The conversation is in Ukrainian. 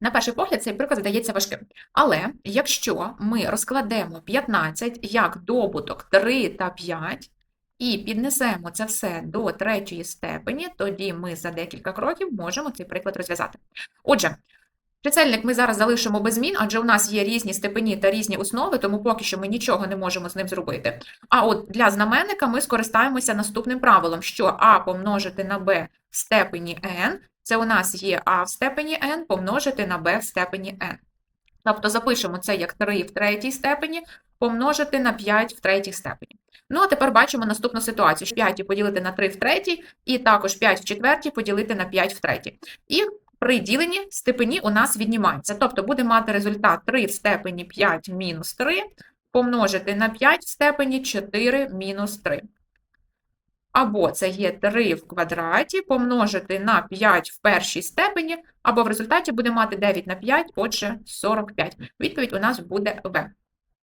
На перший погляд, цей приклад здається важким. Але якщо ми розкладемо 15 як добуток 3 та 5 і піднесемо це все до третьої степені, тоді ми за декілька кроків можемо цей приклад розв'язати. Отже, чисельник ми зараз залишимо без змін, адже у нас є різні степені та різні основи, тому поки що ми нічого не можемо з ним зробити. А от для знаменника ми скористаємося наступним правилом, що а помножити на b в степені n це у нас є а в степені n помножити на b в степені n. Тобто запишемо це як 3 в третій степені помножити на 5 в третій степені. Ну, а тепер бачимо наступну ситуацію. 5 поділити на 3 в третій, і також 5 в четвертій поділити на 5 в третій. І при діленні степені у нас віднімаються. Тобто буде мати результат 3 в степені 5 мінус 3 помножити на 5 в степені 4 мінус 3. Або це є 3 в квадраті помножити на 5 в першій степені, або в результаті буде мати 9 на 5, отже 45. Відповідь у нас буде В.